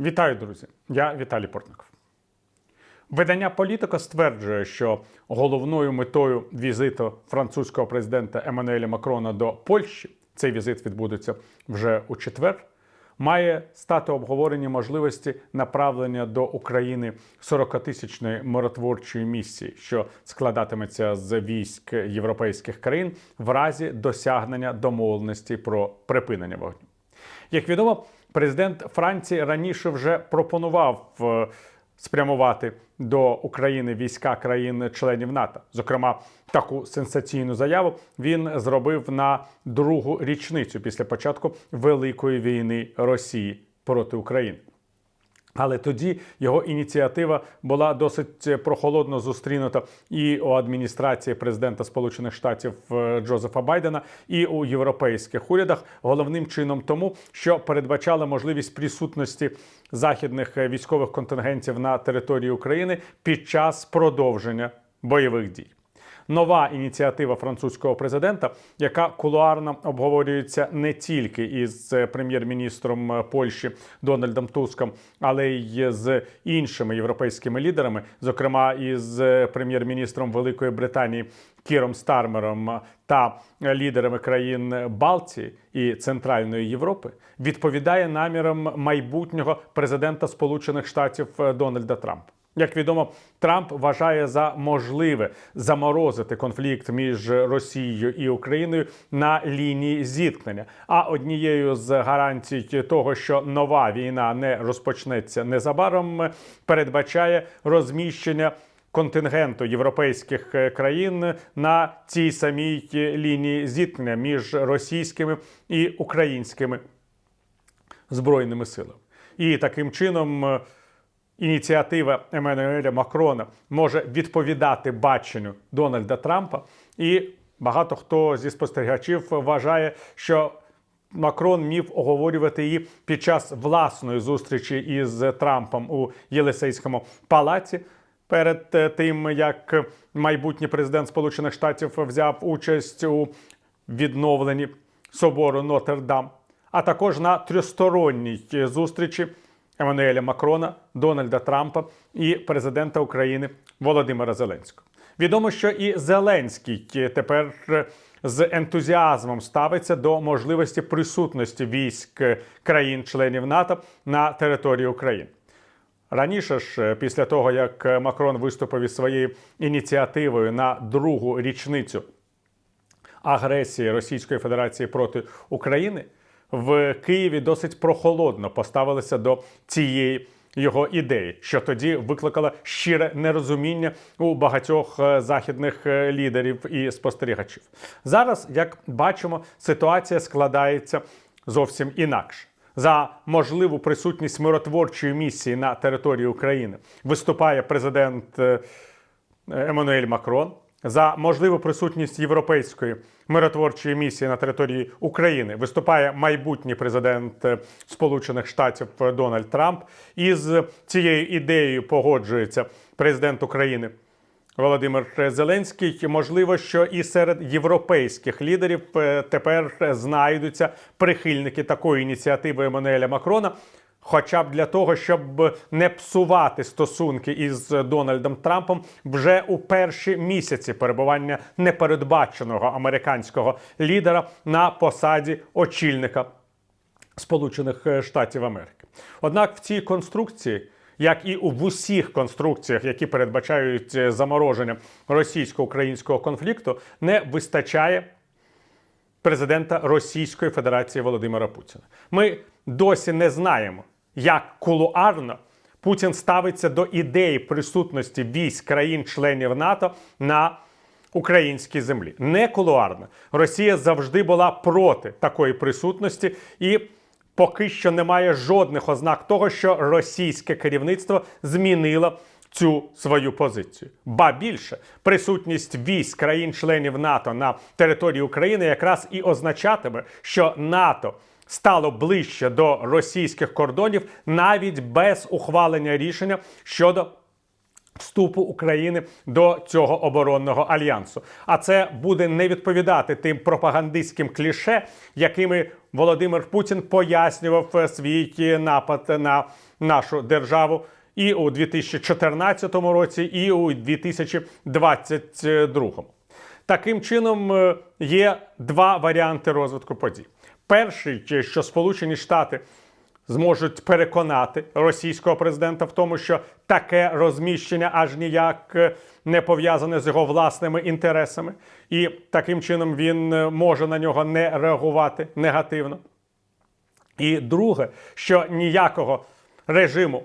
Вітаю, друзі! Я Віталій Портников. Видання Політика стверджує, що головною метою візиту французького президента Еммануеля Макрона до Польщі цей візит відбудеться вже у четвер. Має стати обговорення можливості направлення до України 40-тисячної миротворчої місії, що складатиметься з військ європейських країн в разі досягнення домовленості про припинення вогню. Як відомо, президент Франції раніше вже пропонував е, спрямувати до України війська країн-членів НАТО. Зокрема, таку сенсаційну заяву він зробив на другу річницю після початку Великої війни Росії проти України. Але тоді його ініціатива була досить прохолодно зустрінута і у адміністрації президента Сполучених Штатів е, Джозефа Байдена, і у європейських урядах. Головним чином тому, що передбачала можливість присутності західних е, військових контингентів на території України під час продовження бойових дій. Нова ініціатива французького президента, яка кулуарно обговорюється не тільки із е, прем'єр-міністром е, Польщі Дональдом Туском, але й з іншими європейськими лідерами, зокрема із е, прем'єр-міністром Великої Британії Кіром Стармером та лідерами країн Балтії і Центральної Європи, відповідає намірам майбутнього президента Сполучених Штатів Дональда Трампа. Як відомо, Трамп вважає за можливе заморозити конфлікт між Росією і Україною на лінії зіткнення. А однією з гарантій того, що нова війна не розпочнеться незабаром, передбачає розміщення контингенту європейських країн на цій самій лінії зіткнення між російськими і українськими збройними силами. І таким чином ініціатива Еммануеля Макрона може відповідати баченню Дональда Трампа, і багато хто зі спостерігачів вважає, що Макрон міг оговорювати її під час власної зустрічі із Трампом у Єлисейському палаці. Перед тим як майбутній президент Сполучених Штатів взяв участь у відновленні собору Нотр-Дам, а також на трьохсторонній зустрічі Еммануеля Макрона, Дональда Трампа і президента України Володимира Зеленського. Відомо, що і Зеленський тепер з ентузіазмом ставиться до можливості присутності військ країн-членів НАТО на території України. Раніше ж, після того як Макрон виступив із своєю ініціативою на другу річницю агресії Російської Федерації проти України, в Києві досить прохолодно поставилися до цієї його ідеї, що тоді викликало щире нерозуміння у багатьох е, західних е, лідерів і спостерігачів. Зараз, як бачимо, ситуація складається зовсім інакше. За можливу присутність миротворчої місії на території України виступає президент е, Еммануель Макрон за можливу присутність європейської миротворчої місії на території України виступає майбутній президент е, Сполучених Штатів Дональд Трамп. І з цією ідеєю погоджується президент України. Володимир Зеленський, можливо, що і серед європейських лідерів е, тепер знайдуться прихильники такої ініціативи Еммануеля Макрона, хоча б для того, щоб не псувати стосунки із Дональдом Трампом вже у перші місяці перебування непередбаченого американського лідера на посаді очільника Сполучених Штатів Америки. Однак в цій конструкції. Як і у усіх конструкціях, які передбачають замороження російсько-українського конфлікту, не вистачає президента Російської Федерації Володимира Путіна. Ми досі не знаємо, як кулуарно Путін ставиться до ідеї присутності військ країн-членів НАТО на українській землі. Не кулуарно. Росія завжди була проти такої присутності і. Поки що немає жодних ознак того, що російське керівництво змінило цю свою позицію. Ба більше присутність військ країн-членів НАТО на території України якраз і означатиме, що НАТО стало ближче до російських кордонів навіть без ухвалення рішення щодо вступу України до цього оборонного альянсу. А це буде не відповідати тим пропагандистським кліше, якими Володимир Путін пояснював е, свій напад на нашу державу і у 2014 році, і у 2022. Таким чином е, є два варіанти розвитку подій. Перший, що Сполучені Штати зможуть переконати російського президента в тому, що таке розміщення аж ніяк е, не пов'язане з його власними інтересами, і таким чином він е, може на нього не реагувати негативно. І друге, що ніякого режиму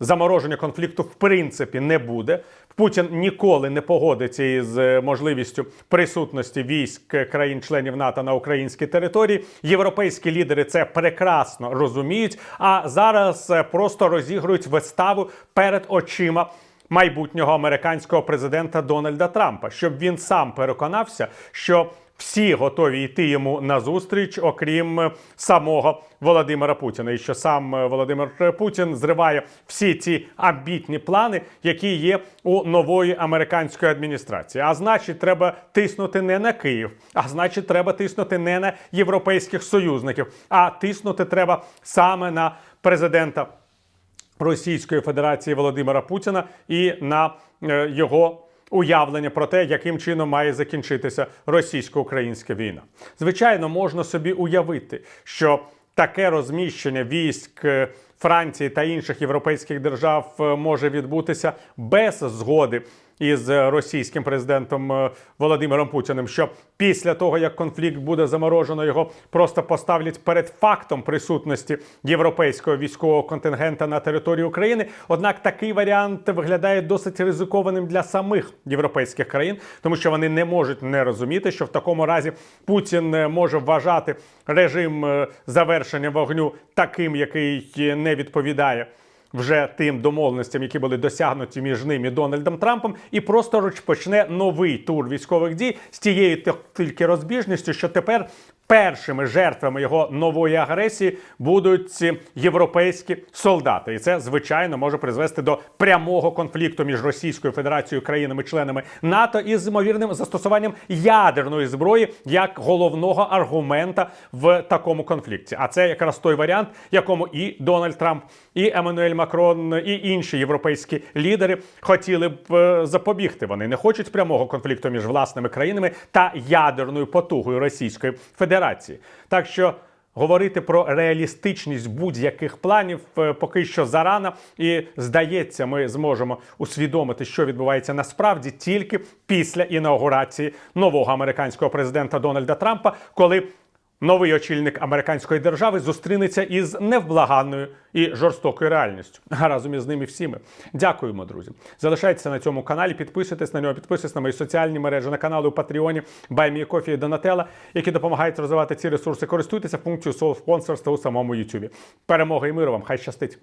замороження конфлікту в принципі не буде. Путін ніколи не погодиться із е, можливістю присутності військ країн-членів НАТО на українській території. Європейські лідери це прекрасно розуміють. А зараз е, просто розігрують виставу перед очима. Майбутнього американського президента Дональда Трампа, щоб він сам переконався, що всі готові йти йому на зустріч, окрім е, самого Володимира Путіна, і що сам е, Володимир Путін зриває всі ці амбітні плани, які є у нової американської адміністрації. А значить, треба тиснути не на Київ, а значить, треба тиснути не на європейських союзників, а тиснути треба саме на президента Російської Федерації Володимира Путіна і на е, його уявлення про те, яким чином має закінчитися російсько-українська війна. Звичайно, можна собі уявити, що таке розміщення військ е, Франції та інших європейських держав е, може відбутися без згоди із е, російським президентом е, Володимиром Путіним, що після того як конфлікт буде заморожено, його просто поставлять перед фактом присутності європейського військового контингента на території України. Однак такий варіант виглядає досить ризикованим для самих європейських країн, тому що вони не можуть не розуміти, що в такому разі Путін може вважати режим завершення вогню таким, який е, не відповідає вже тим домовленостям, які були досягнуті між ним і Дональдом Трампом, і просто розпочне новий тур військових дій з тією тільки розбіжністю, що тепер першими жертвами його нової агресії будуть європейські солдати, і це звичайно може призвести до прямого конфлікту між Російською Федерацією країнами-членами НАТО із ймовірним застосуванням ядерної зброї як головного аргумента в такому конфлікті. А це якраз той варіант, якому і Дональд Трамп, і Еммануель Макрон, і інші європейські лідери хотіли б е, запобігти. Вони не хочуть прямого конфлікту між власними країнами та ядерною потугою Російської Федерації. Так що. Говорити про реалістичність будь-яких планів е, поки що зарано, і здається, ми зможемо усвідомити, що відбувається насправді тільки після інаугурації нового американського президента Дональда Трампа, коли новий очільник американської держави зустрінеться із невблаганною і жорстокою реальністю. А разом із ними всіми. Дякуємо, друзі. Залишайтеся на цьому каналі, підписуйтесь на нього, підписуйтесь на мої соціальні мережі, на канали у Патреоні, Кофі і Донателла, які допомагають розвивати ці ресурси. Користуйтеся функцією Соло спонсорства у самому Ютубі. Перемога і миру вам! Хай щастить!